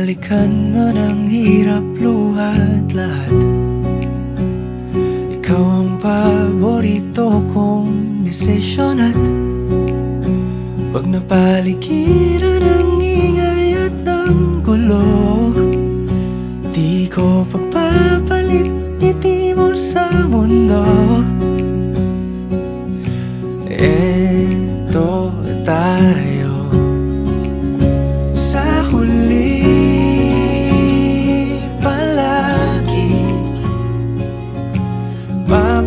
balikan man ang hirap luhat lahat. Ikaw ang paborito kong desisyon at Pag napaligiran ang ingay at ang gulo Di ko pagpapalit ngiti mo sa mundo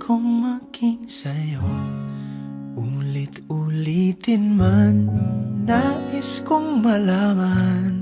kong maging sa'yo. Ulit-ulitin man Nais kong malaman